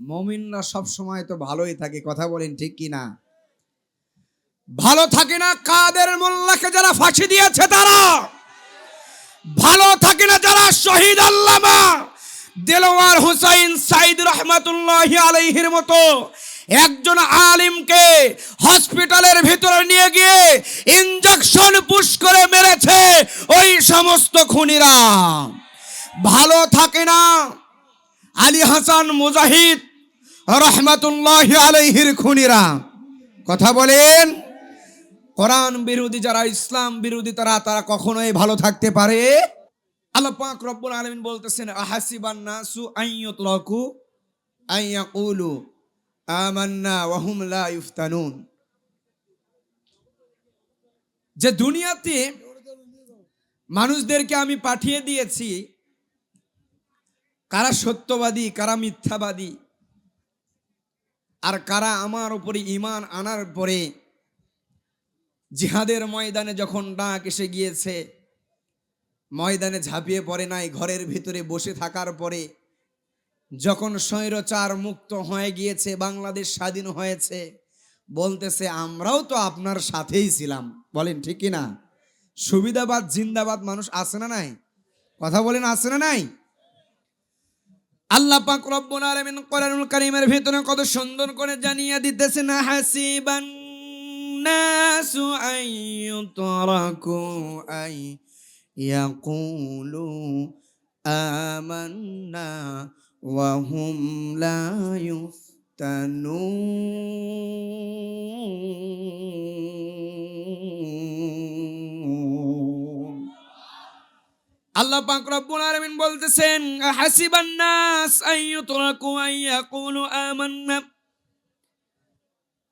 মমিনরা সব সময় তো ভালোই থাকে, কথা বলেন ঠিক কি না? ভালো থাকে না কাদের মোল্লাকে যারা ফাঁসি দিয়েছে তারা? ভালো থাকে না যারা শহীদ আল্লামা দেলোয়ার হুসাইন সাইদ রহমাতুল্লাহ আলাইহির মতো একজন আলিমকে হসপিটালের ভিতরে নিয়ে গিয়ে ইঞ্জেকশন পুশ করে মেরেছে ওই সমস্ত খুনিরা। ভালো থাকে না আলী হাসান মুজাহিদ রহমাতুল্লাহ আলাইহির খুনিরা। কথা বলেন, কোরআন বিরোধী যারা, ইসলাম বিরোধী তারা তারা কখনোই ভালো থাকতে পারে? আল্লাহ পাক রব্বুল আলামিন বলতেছেন, আহাসিবান নাসু আইয়াতরাকু আইয়াকুলু আমান্না ওয়া হুম লা ইফতানুন। যে দুনিয়াতে মানুষদেরকে আমি পাঠিয়ে দিয়েছি, কারা সত্যবাদী, কারা মিথ্যাবাদী আর কারা আমার উপরে ইমান আনার পরে জিহাদের ময়দানে যখন ডাক এসে গিয়েছে, ময়দানে ঝাঁপিয়ে পড়ে নাই, ঘরের ভিতরে বসে থাকার পরে যখন স্বৈরচার মুক্ত হয়ে গিয়েছে, বাংলাদেশ স্বাধীন হয়েছে, বলতেছে, আমরাও তো আপনার সাথেই ছিলাম। বলেন, ঠিক না সুবিধাবাদ, জিন্দাবাদ মানুষ আছে না নাই? কথা বলেন, আছে না নাই? আল্লাহ পাক রব্বুল আলামিন কোরআনুল কারীমের ভিতরে কত সুন্দর করে জানিয়ে দিতেছেন, হাসিবান নাসু আইয়ুতরাকু আই ইয়াকুলু আমান্না ওয়া হুম লা ইফতানুন আল্লাহ পাক রব্বুল আলামিন বলতেছেন, হাসিবান নাস আইয়ুতরাকু আইয়াকুলু আমান্না।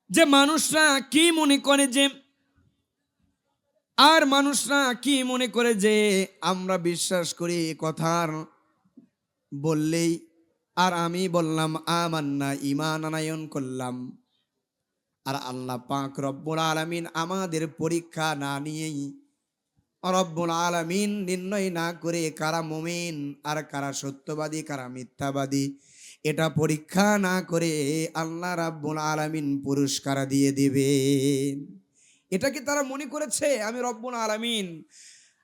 যে মানুষরা কি মনে করে যে, আর মানুষরা কি মনে করে যে, আমরা বিশ্বাস করি কথার বললেই, আর আমি বললাম, আমান্না ইমান আনায়ন করলাম। আর আল্লাহ পাক রব্বুল আলামিন আমাদের পরীক্ষা না নিয়েই রব্বুল আলামিন নির্ণয় না করে কারা মুমিন আর কারা সত্যবাদী, কারা মিথ্যাবাদী, এটা পরীক্ষা না করে আল্লাহ রাব্বুল আলামিন পুরস্কার দিয়ে দিবে এটা কি তারা মনে করেছে? আমি রব্বুল আলামিন।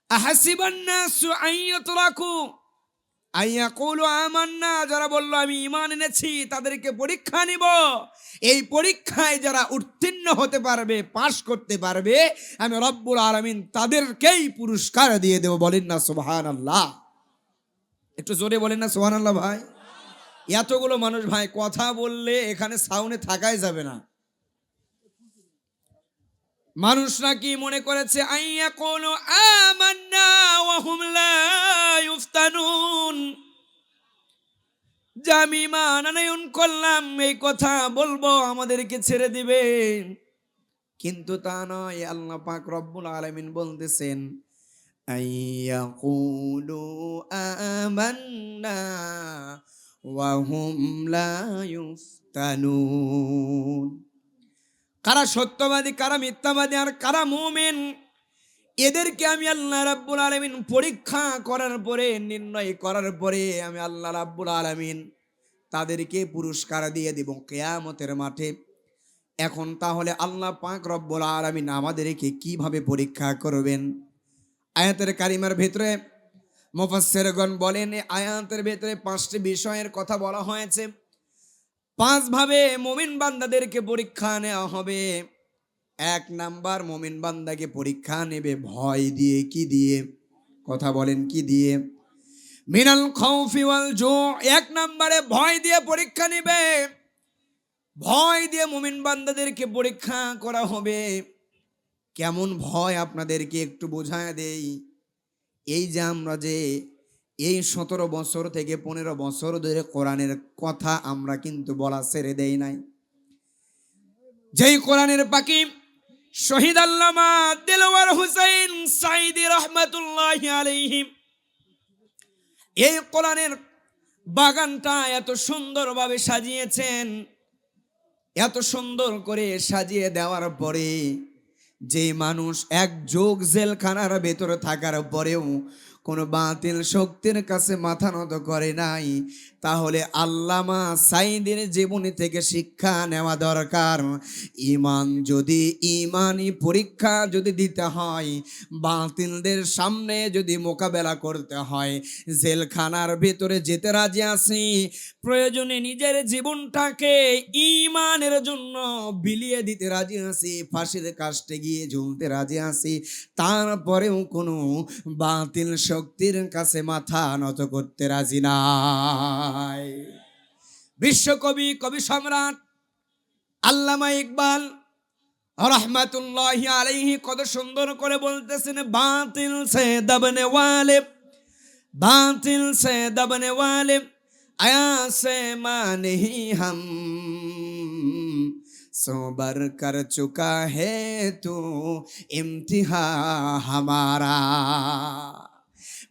আহাসিবান নাসু আইয়াতরাকু আমান্না, যারা বলল, আমি ঈমান এনেছি, তাদেরকে পরীক্ষা নিব। এই পরীক্ষায় যারা উত্তীর্ণ হতে পারবে, পাশ করতে পারবে, আমি রব্বুল আলামিন তাদেরকেই পুরস্কার দিয়ে দেব। বলেন না সোহান আল্লাহ একটু জোরে বলেন না সোহান আল্লাহ ভাই। এতগুলো মানুষ ভাই, কথা বললে এখানে সাউনে থাকাই যাবে না। মানুষরা কি মনে করেছে আইয়া কোন আমান্না ওয়া হুম লা ইফতানুন। যে আমি মানায়ন করলাম, এই কথা বলব, আমাদেরকে ছেড়ে দিবে কিন্তু তা নয়, আল্লাহ পাক রব্বুল আলামিন বলতেছেন, আইয়াকুলু আমান্না ওয়া হুম লা কারা সত্যবাদী, কারা মিথ্যাবাদী আর কারা মুমিন, এদেরকে আমি আল্লাহ রাব্বুল আলামিন পরীক্ষা করার পরে, নির্ণয় করার পরে আমি আল্লাহ রাব্বুল আলামিন তাদেরকে পুরস্কার দিয়ে দেব কেয়ামতের মাঠে। এখন তাহলে আল্লাহ পাক রব্বুল আলামিন আমাদেরকে কীভাবে পরীক্ষা করবেন? আয়াতের কারিমার ভেতরে মুফাসসিরগণ বলেন আয়াতের ভেতরে পাঁচটি বিষয়ের কথা বলা হয়েছে। পাঁচ ভাবে মমিন বান্দাদেরকে পরীক্ষা নেওয়া হবে। এক নাম্বার, মমিন বান্দাকে পরীক্ষা নেবে ভয় দিয়ে, কি দিয়ে? কথা বলেন, কি দিয়ে? মিনাল খৌফি ওয়াল জু, এক নাম্বারে ভয় দিয়ে পরীক্ষা নেবে। ভয় দিয়ে মুমিন বান্দাদেরকে পরীক্ষা করা হবে। কেমন ভয় আপনাদেরকে একটু বোঝায় দেই। এই যে আমরা যে এই সতেরো বছর থেকে পনেরো বছর ধরে কোরআনের কথা আমরা কিন্তু বলা ছেড়ে দেই নাই। যেই কোরআনের পাখি শহীদ আল্লামা দেলোয়ার হুসাইন সাইদি রহমাতুল্লাহ আলাইহিম, এই কোরআনের বাগানটা এত সুন্দরভাবে সাজিয়েছেন, এত সুন্দর করে সাজিয়ে দেওয়ার পরে যে মানুষ এক যোগ জেলখানার ভেতরে থাকার পরেও কোন বাতিল শক্তির কাছে মাথা নত করে নাই, তাহলে আল্লামা সাইদের জীবনী থেকে শিক্ষা নেওয়া দরকার। ইমান যদি ইমানই পরীক্ষা যদি দিতে হয়, বাতিলদের সামনে যদি মোকাবেলা করতে হয়, জেলখানার ভিতরে যেতে রাজি আসি প্রয়োজনে নিজের জীবনটাকে ইমানের জন্য বিলিয়ে দিতে রাজি আসি ফাঁসির কাস্টে গিয়ে ঝুলতে রাজি আসি তারপরেও কোনো বাতিল শক্তির কাছে মাথা নত করতে রাজি নাই বিশ্বকবি কবি সম্রাট আল্লামা ইকবাল রহমাতুল্লাহ আলাইহি কত সুন্দর করে বলতেছেন বাতিল সে দবনে ওয়ালে बातिल से दबने वाले आया से माने ही हम सोबर कर चुका है तू इम्तिहा हमारा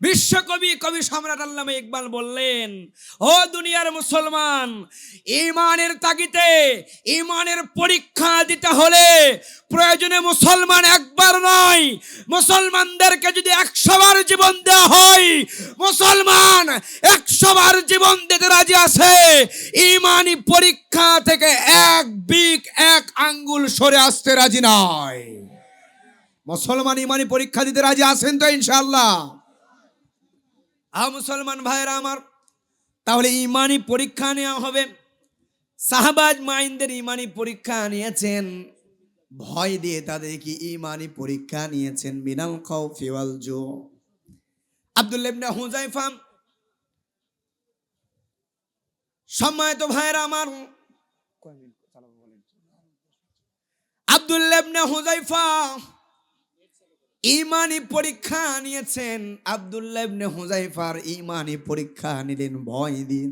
বিশ্বকবি কবি সম্রাট আল্লামা ইকবাল বললেন, ও দুনিয়ার মুসলমান ইমানের তাগিতে ইমানের পরীক্ষা দিতে হলে প্রয়োজনে মুসলমান একবার নয়। মুসলমানদেরকে যদি একশোবার জীবন দেওয়া হয়, মুসলমান একশোবার জীবন দিতে রাজি আছে। ইমানি পরীক্ষা থেকে এক বিক, এক আঙ্গুল সরে আসতে রাজি নয়। মুসলমান ইমানি পরীক্ষা দিতে রাজি আছেন তো ইনশাল্লাহ আ মুসলমান ভাইরা আমার, তাহলে ইমানি পরীক্ষা নেওয়া হবে। সাহাবাজ মাইনদের ইমানি পরীক্ষা নিয়েছেন। ভয় দিয়ে তাদের কি ইমানি পরীক্ষা নিয়েছেন। মিনাল খাউফি ওয়াল জু। আব্দুল্লাহ ইবনে হুজাইফা সম্মানিত ভাইরা আমার আব্দুল্লাহ ইবনে হুজাইফা ইমানি পরীক্ষা নিয়েছেন আব্দুল্লাহ ইবনে হুজাইফার ইমানি পরীক্ষা নিলেন, ভয় দিন।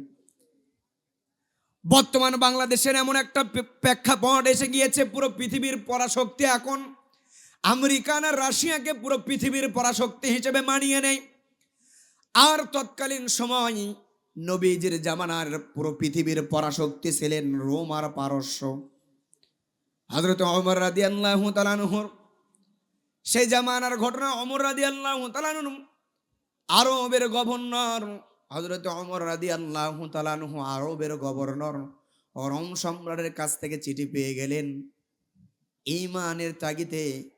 বর্তমান বাংলাদেশের এমন একটা প্রেক্ষাপট এসে গিয়েছে, পুরো পৃথিবীর পরাশক্তি এখন আমেরিকান আর রাশিয়াকে পুরো পৃথিবীর পরাশক্তি হিসেবে মানিয়ে নেয়। আর তৎকালীন সময় নবীজির জামানার পুরো পৃথিবীর পরাশক্তি ছিলেন রোম আর পারস্য। হজরত অমর রাদি আল্লাহ তালানহর সেই জামানার ঘটনা অমর রাদি আল্লাহ আরবের গভর্নর হজরত অমর রাদি আল্লাহ তালানহু আরবের গভর্নর, রোম সম্রাটের কাছ থেকে চিঠি পেয়ে গেলেন। ইমানের তাগিতে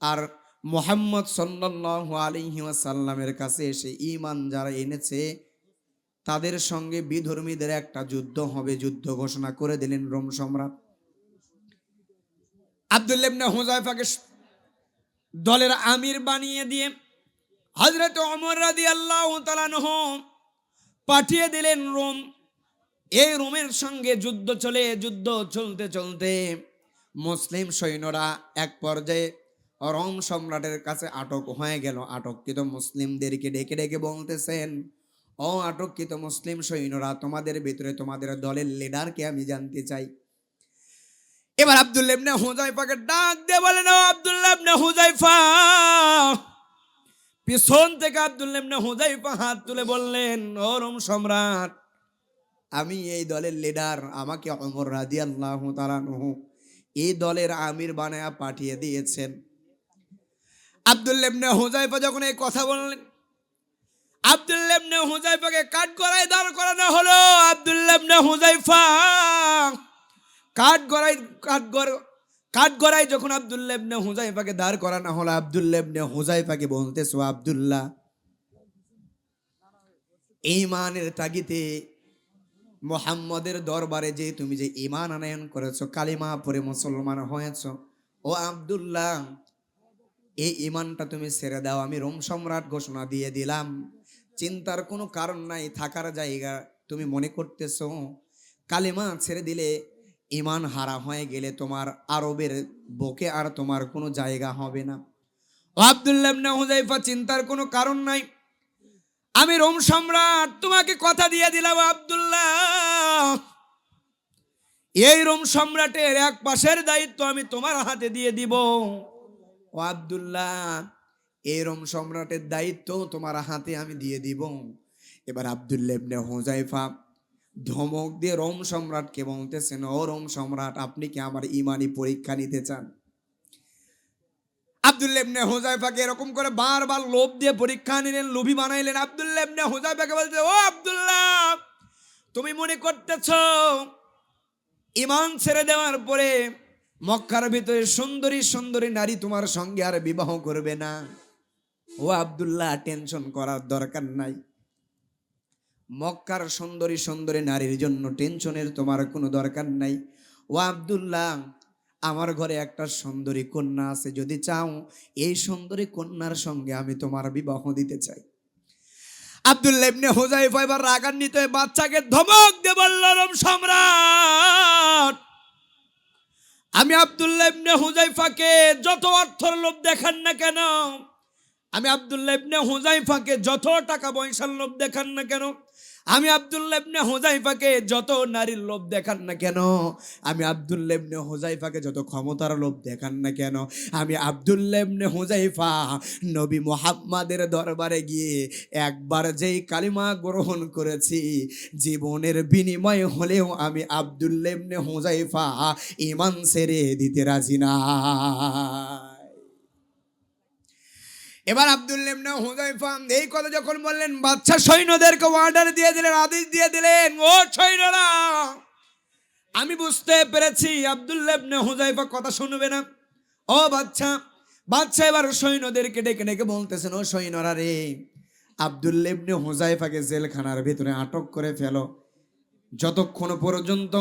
আর মোহাম্মদ সাল্লাল্লাহু আলাইহি ওয়াসাল্লামের কাছে এসে ইমান যারা এনেছে, তাদের সঙ্গে বিধর্মীদের একটা যুদ্ধ হবে, যুদ্ধ ঘোষণা করে দিলেন রোম সম্রাট। হুযায়ফাকে স- দলের আমির বানিয়ে দিয়ে হযরত ওমর রাদিয়াল্লাহু তাআলা আনহু পাঠিয়ে দিলেন রোম। এই রোমের সঙ্গে যুদ্ধ চলে, যুদ্ধ চলতে চলতে মুসলিম সৈন্যরা এক পর্যায়ে রোম সম্রাটের কাছে আটক হয়ে গেল। আটককৃত মুসলিমদেরকে ডেকে ডেকে বলতেছেন, ও আটককৃত মুসলিম সৈন্যরা, তোমাদের ভিতরে তোমাদের দলের লিডারকে আমি জানতে চাই। এবার আব্দুল্লাহ ইবনে হুজাইফাকে ডাক দিয়ে বলেন ও আব্দুল্লাহ ইবনে হুজাইফা পিছন থেকে আব্দুল্লাহ ইবনে হুজাইফা হাত তুলে বললেন ও রোম সম্রাট, আমি এই দলের লিডার আমাকে অমর রাদিয়াল্লাহু তাআলা নহু এই দলের আমির বানায়া পাঠিয়ে দিয়েছেন। আব্দুল্লাহ ইবনে হুজাইফা যখন এই কথা বললেন আব্দুল্লাহ ইবনে হুজাইফাকে কাঠ করায় দাঁড় করানো হলো। আব্দুল্লাহ ইবনে হুজাইফা কাঠ গড়াই, কাঠ গড়, কাঠ গড়াই যখন আব্দুল্লাহ ইবনে হুজাইফাকে দাঁড় করানো হলো, আব্দুল্লাহ ইবনে হুজাইফাকে বলতেছো আব্দুল্লাহ ইমানের তাগিতে মোহাম্মদের দরবারে যে তুমি যে ইমান আনায়ন করেছ, কালিমা পরে মুসলমান হয়েছ, ও আব্দুল্লাহ, এই ইমানটা তুমি ছেড়ে দাও, আমি রোম সম্রাট ঘোষণা দিয়ে দিলাম। চিন্তার কোনো কারণ নাই, থাকার জায়গা তুমি মনে করতেছো। কালিমা ছেড়ে দিলে ইমান হারা হয়ে গেলে তোমার আরবের বকে আর তোমার কোনো জায়গা হবে না। আব্দুল্লাহ ইবনে চিন্তার কোনো কারণ নাই। আমি রোম সম্রাট, তোমাকে কথা দিয়ে দিলাম, আবদুল্লাহ। এই রোম সম্রাটের এক পাশের দায়িত্ব আমি তোমার হাতে দিয়ে দিব। ও আব্দুল্লাহ, এই রোম সম্রাটের দায়িত্ব তোমার হাতে আমি দিয়ে দিব। এবার আব্দুল্লাহ ইবনে হুজাইফা ধমক দিয়ে রোম সম্রাটকে বলতেছেন ও রোম সম্রাট, আপনি কি আমার ইমানি পরীক্ষা নিতে চান? আব্দুল্লাহ ইবনে হুজাইফাকে এরকম করে বারবার লোভ দিয়ে পরীক্ষা নিলেন, লোভী বানাইলেন। আব্দুল্লাহ ইবনে হুজাইফাকে বলছে ও আব্দুল্লাহ, তুমি মনে করতেছ ইমান ছেড়ে দেওয়ার পরে মক্কার ভিতরে সুন্দরী সুন্দরী নারী তোমার সঙ্গে আর বিবাহ করবে না? ও আব্দুল্লাহ, টেনশন করার দরকার নাই। মক্কার সুন্দরী সুন্দরী নারীর জন্য টেনশনের তোমার কোনো দরকার নাই। ও আব্দুল্লাহ, আমার ঘরে একটা সুন্দরী কন্যা আছে, যদি চাও এই সুন্দরী কন্যার সঙ্গে আমি তোমার বিবাহ দিতে চাই। আব্দুল্লাহ ইবনে হুজাইফা এবার রাগান্বিত বাচ্চাকে ধমক দিয়ে বলল, রোম সম্রাট, আমি আব্দুল্লাহ ইবনে হুজাইফাকে যত অর্থর লোভ দেখান না কেন, আমি আব্দুল্লাহ ইবনে হুজাইফাকে যত টাকা পয়সার লোভ দেখান না কেন আমি আব্দুল্লাহ ইবনে হুজাইফাকে যত নারীর লোভ দেখান না কেন, আমি আব্দুল্লাহ ইবনে হুজাইফাকে যত ক্ষমতার লোভ দেখান না কেন, আমি আব্দুল্লাহ ইবনে হুজাইফা নবী মুহাম্মাদের দরবারে গিয়ে একবার যেই কালিমা গ্রহণ করেছি, জীবনের বিনিময় হলেও আমি আব্দুল্লাহ ইবনে হুজাইফা ইমান সেরে দিতে রাজি না। এবার আব্দুল্লাহ ইবনে হুযায়ফা এই কথা যখন বললেন বাচ্চা সৈন্যদেরকে অর্ডার দিয়ে দিলেন, আদেশ দিয়ে দিলেন, ও সৈন্যরা, আমি বুঝতে পেরেছি আব্দুল্লাহ ইবনে হুযায়ফা কথা শুনবে না। ও বাচ্চা বাচ্চা এবার সৈন্যদেরকে ডেকে ডেকে বলতেছেন, ও সৈন্যরা রে আব্দুল্লাহ ইবনে হুযায়ফাকে জেলখানার ভিতরে আটক করে ফেলো। যতক্ষণ পর্যন্ত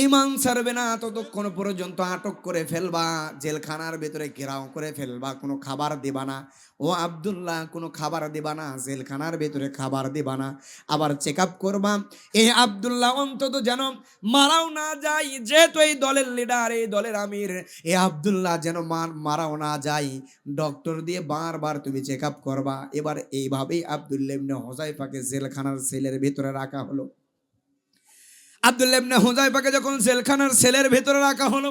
ইমান ছাড়বে না, ততক্ষণ পর্যন্ত আটক করে ফেলবা, জেলখানার ভেতরে ঘেরাও করে ফেলবা, কোনো খাবার দেবা না। ও আব্দুল্লাহ, কোনো খাবার দেবা না, জেলখানার ভেতরে খাবার দেবা না। আবার চেক আপ করবা এই আব্দুল্লাহ অন্তত যেন মারাও না যায়, যেহেতু এই দলের লিডার এই দলের আমির, এ আব্দুল্লাহ যেন মার, মারাও না যায়। ডক্টর দিয়ে বারবার তুমি চেক আপ করবা। এবার এইভাবেই আব্দুল্লাহ হোজাইফাকে জেলখানার সেলের ভেতরে রাখা হলো। আব্দুল্লাহ ইবনে হুজাইফাকে যখন জেলখানার সেলের ভেতরে রাখা হলো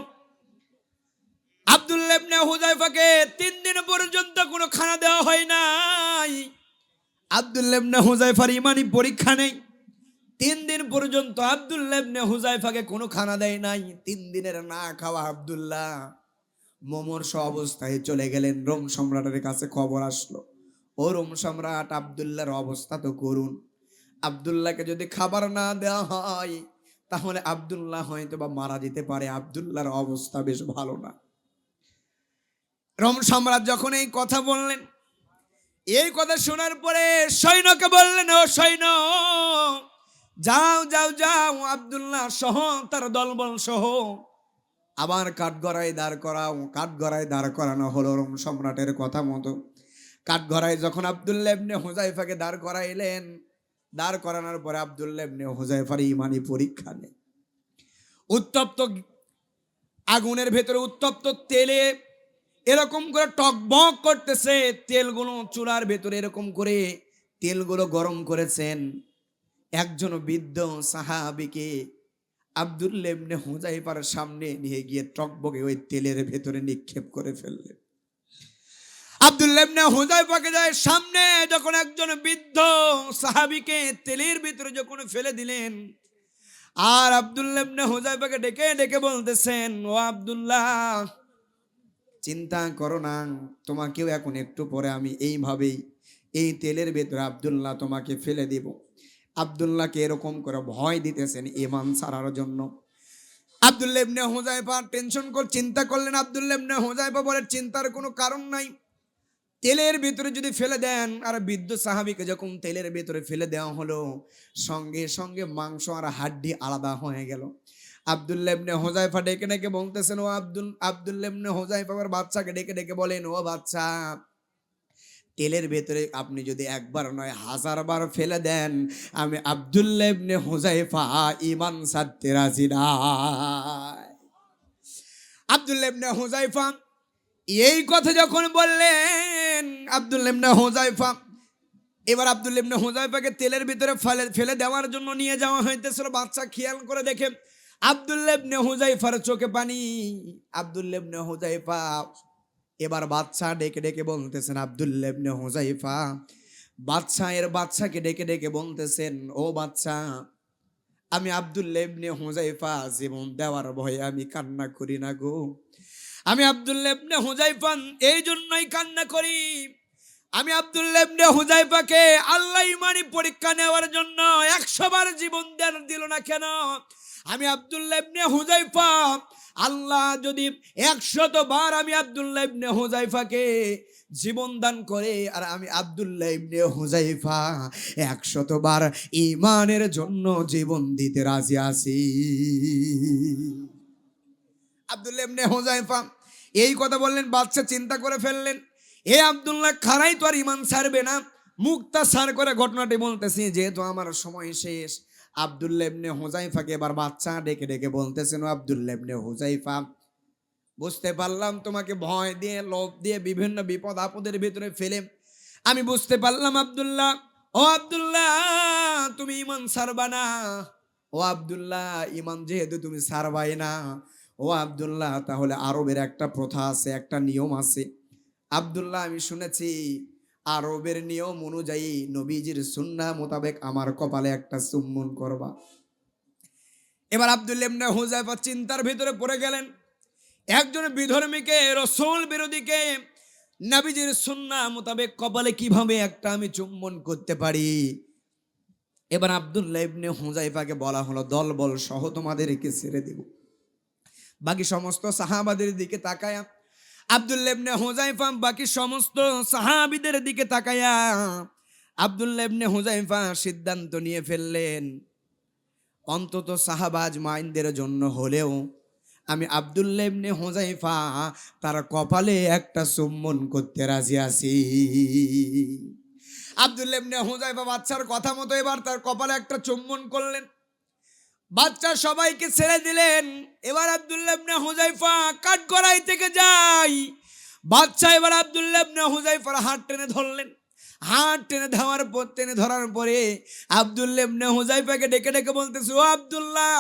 আব্দুল্লাহ ইবনে হুজাইফাকে তিন দিন পর্যন্ত কোনো খানা দেওয়া হয় নাই। আব্দুল্লাহ ইবনে হুজাইফার ইমানি পরীক্ষা নেই। তিন দিন পর্যন্ত আব্দুল্লাহ ইবনে হুজাইফাকে কোনো খানা দেয় নাই। তিন দিনের না খাওয়া আব্দুল্লাহ। মোমর্ষ অবস্থায় চলে গেলেন, রোম সম্রাটের কাছে খবর আসলো। ও রোম সম্রাট আব্দুল্লাহর অবস্থা তো করুন। আব্দুল্লাহকে যদি খাবার না দেওয়া হয় তাহলে আব্দুল্লাহ হয়তো বা মারা যেতে পারে। আব্দুল্লাহর অবস্থা বেশ ভালো না। রোম সম্রাট যখন এই কথা বললেন, এই কথা শোনার পরে সৈন্যকে বললেন, ও সৈন্য, যাও যাও যাও, আব্দুল্লাহ সহ, তার দলবল সহ। আবার কাঠগড়ায় দাঁড় করাও, কাঠগড়ায় দাঁড় করানো হলো রোম সম্রাটের কথা মতো। কাঠগড়ায় যখন আব্দুল্লাহ হুজাইফাকে দাঁড় করাইলেন দাঁড় করানোর পরে আব্দুল্লাহ ইবনে হুজাইফার ইমানি পরীক্ষা নেই উত্তপ্ত আগুনের ভেতরে উত্তপ্ত তেলে এরকম করে টকবক করতেছে, তেলগুলো চুলার ভেতরে এরকম করে তেলগুলো গরম করেছেন। একজন বৃদ্ধ সাহাবিকে আব্দুল্লাহ ইবনে হুজাইফার সামনে নিয়ে গিয়ে টকবকে ওই তেলের ভেতরে নিক্ষেপ করে ফেললেন। আব্দুল্লাহ ইবনে হুজাইফাকে যায় সামনে যখন একজন বৃদ্ধ সাহাবীকে তেলের ভিতরে যখন ফেলে দিলেন, আর আব্দুল্লাহ ইবনে হুজাইফাকে ডেকে ডেকে বলতেছেন, ও আব্দুল্লাহ, চিন্তা করো না, তোমাকেও এখন একটু পরে আমি এইভাবেই এই তেলের ভেতরে আব্দুল্লাহ তোমাকে ফেলে দেব। আব্দুল্লাহকে এরকম করে ভয় দিতেছেন ইমান ছাড়ার জন্য। আব্দুল্লাহ ইবনে হুজাইফা টেনশন কর, চিন্তা করলেন। আব্দুল্লাহ ইবনে হুজাইফা বলে, চিন্তার কোনো কারণ নাই। তেলের ভিতরে যদি ফেলে দেন, আর বিদ্যুৎ সাহাবিকে যখন তেলের ভিতরে ফেলে দেওয়া হলো, সঙ্গে সঙ্গে মাংস আর হাড্ডি আলাদা হয়ে গেল। আব্দুল্লাহ ইবনে হোজাইফা ডেকে ডেকে বলতেছেন, ও আব্দুল, আব্দুল্লাহ ইবনে হোজাইফা আবার বাচ্চাকে ডেকে ডেকে বলেন, ও বাচ্চা তেলের ভেতরে আপনি যদি একবার নয়, হাজার বার ফেলে দেন, আমি আব্দুল্লাহ ইবনে হোজাইফা ইমান সারতে রাজি না আব্দুল্লাহ ইবনে হোজাইফা এই কথা যখন বললেন আব্দুল ইবনে হুজাইফা এবার আব্দুল ইবনে হুজাইফাকে তেলের ভিতরে ফেলে ফেলে দেওয়ার জন্য নিয়ে যাওয়া হইতেছিল, বাচ্চা খেয়াল করে দেখে আব্দুল ইবনে হুজাইফার চোখে পানি। আব্দুল ইবনে হুজাইফা এবার বাচ্চা ডেকে ডেকে বলতেছেন, আব্দুল ইবনে হুজাইফা বাচ্চা, এর বাচ্চাকে ডেকে ডেকে বলতেছেন, ও বাচ্চা, আমি আব্দুল ইবনে হুজাইফা জীবন দেওয়ার ভয়ে আমি কান্না করি না গো। আমি আব্দুল্লাহ ইবনে হুজাইফান এই জন্যই কান্না করি। আমি আব্দুল্লাহ ইবনে হুজাইফাকে আল্লাহ ইমানি পরীক্ষা নেওয়ার জন্য একশো বার জীবন দেন দিল না কেন? আমি আব্দুল্লাহ ইবনে হুজাইফা আল্লাহ যদি একশত বার আমি আব্দুল্লাহ ইবনে হুজাইফাকে জীবন দান করে আর আমি আব্দুল্লাহ ইবনে হুজাইফা একশত বার ইমানের জন্য জীবন দিতে রাজি আছি। আব্দুল্লাহ ইবনে হুজাইফা এই কথা বললেন বাচ্চা চিন্তা করে ফেললেন, এ আব্দুল্লাহ, খারাই তো আর ইমান ছাড়বে না মুক্তা সার করে ঘটনাটি বলতেছি, যেহেতু আমার সময় শেষ। আব্দুল্লাহ ইবনে হুজাইফাকে এবার বাচ্চা ডেকে ডেকে বলতেছেন আব্দুল্লাহ ইবনে হুজাইফা বুঝতে পারলাম তোমাকে ভয় দিয়ে, লোভ দিয়ে বিভিন্ন বিপদ আপদের ভিতরে ফেলে। আমি বুঝতে পারলাম, আবদুল্লাহ, ও আব্দুল্লাহ, তুমি ইমান সারবা না। ও আব্দুল্লাহ, ইমান যেহেতু তুমি সারবাই না ও আব্দুল্লাহ, তাহলে আরবের একটা প্রথা আছে, একটা নিয়ম আছে। আব্দুল্লাহ, আমি শুনেছি, আরবের নিয়ম অনুযায়ী নবীজির সুন্না মোতাবেক আমার কপালে একটা চুম্বন করবা। এবার আব্দুল্লাহ ইবনে হুজাইফা চিন্তার ভিতরে পড়ে গেলেন। একজন বিধর্মীকে, রসুল বিরোধীকে নাবিজির সুন্না মোতাবেক কপালে কীভাবে একটা আমি চুম্বন করতে পারি? এবার আব্দুল্লাহ ইবনে হুজাইফাকে বলা হলো দল বল সহ তোমাদেরকে ছেড়ে দেব। বাকি সমস্ত সাহাবাদের দিকে তাকায়া আব্দুল্লাহ ইবনে হুজাইফা বাকি সমস্ত সাহাবিদের দিকে তাকায়া আব্দুল্লাহ ইবনে হুজাইফা সিদ্ধান্ত নিয়ে ফেললেন, অন্তত সাহাবাজ মাইনদের জন্য হলেও আমি আব্দুল্লাহ হোজাইফা তার কপালে একটা চুম্বন করতে রাজি আছি। আব্দুল্লাহ ইবনে হুজাইফা বাচ্চার কথা মতো এবার তার কপালে একটা চুম্বন করলেন। বাচ্চা সবাইকে ছেড়ে দিলেন। এবার আব্দুল্লাহ হুজাইফা কাঠ কাঠগড়াই থেকে যাই বাচ্চা এবার আব্দুল্লাহ ইবনে হুজাইফার হাত টেনে ধরলেন। হাত টেনে ধরার পর, টেনে ধরার পরে আব্দুল্লাহ হুজাইফাকে ডেকে ডেকে বলতেছে, ও আব্দুল্লাহ,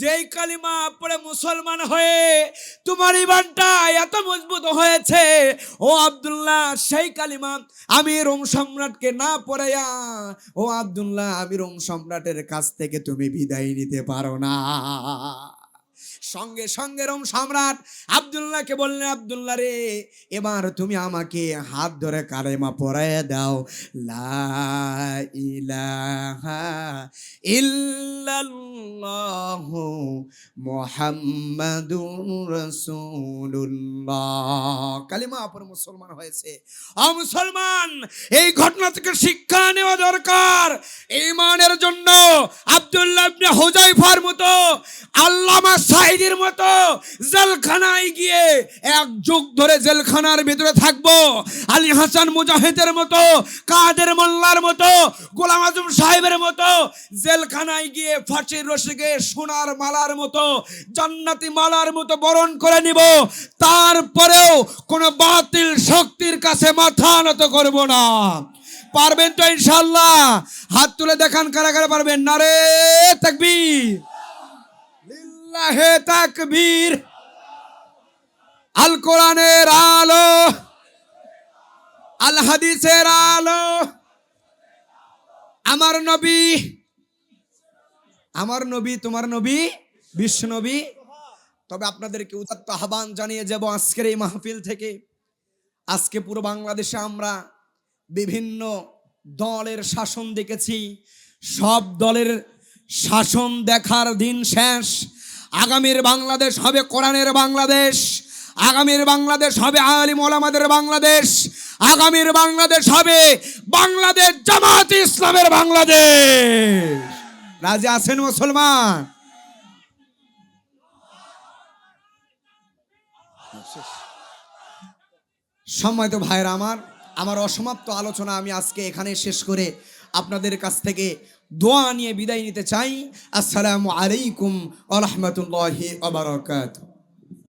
যেই কালিমা পড়ে মুসলমান হয়ে তোমার ইমানটা এত মজবুত হয়েছে, ও আব্দুল্লাহ, সেই কালিমা আমি রোম সম্রাটকে না পড়াইয়া, ও আব্দুল্লাহ, আমি রোম সম্রাটের কাছ থেকে তুমি বিদায় নিতে পারো না। সঙ্গে সঙ্গে রোম সম্রাট আব্দুল্লাহকে বললেন, আব্দুল্লাহ রে, এবার তুমি আমাকে হাত ধরে কালেমা পড়াইয়া দাও। ইল্লাল্লাহু মুহাম্মাদুর রাসূলুল্লাহ। কালিমা পড়ে মুসলমান হয়েছে। অ মুসলমান, এই ঘটনা থেকে শিক্ষা নেওয়া দরকার। ইমানের জন্য আব্দুল্লাহ হুজাইফার মতো আল্লামা সাইদির মতো জেলখানায় গিয়ে এক যুগ ধরে জেলখানার ভিতরে থাকব। আলী হাসান মুজাহিদের মতো, কাদের মোল্লার মতো, গোলাম আজম সাহেবের মতো জেলখানায় গিয়ে ফাঁসির রসিকে সোনার মালার মতো, জান্নাতি মালার মতো বরণ করে নিব। তারপরেও কোনো বাতিল শক্তির কাছে মাথা নত করব না। পারবেন তো ইনশাল্লাহ হাত তুলে দেখান কারা কারা পারবেন? না রে তাকবীর। লিল্লাহে তাকবীর। আল কোরআনের আলো, আল হাদিসের আলো। আমার নবী আমার নবী, তোমার নবী, বিশ্ব নবী। তবে আপনাদেরকে উদাত্ত আহ্বান জানিয়ে যাব আজকের এই মাহফিল থেকে। আজকে পুরো বাংলাদেশে আমরা বিভিন্ন দলের শাসন দেখেছি। সব দলের শাসন দেখার দিন শেষ। আগামীর বাংলাদেশ হবে কোরআনের বাংলাদেশ। আগামীর বাংলাদেশ হবে আলিম ওলামাদের বাংলাদেশ। আগামীর বাংলাদেশ হবে বাংলাদেশ জামাত ইসলামের বাংলাদেশ। রাজা আছেন মুসলমান? সম্মানিত ভাইয়েরা আমার আমার অসমাপ্ত আলোচনা আমি আজকে এখানে শেষ করে আপনাদের কাছ থেকে দোয়া নিয়ে বিদায় নিতে চাই। আসসালামু আলাইকুম আ রহমতুল্লাহি আবরকাত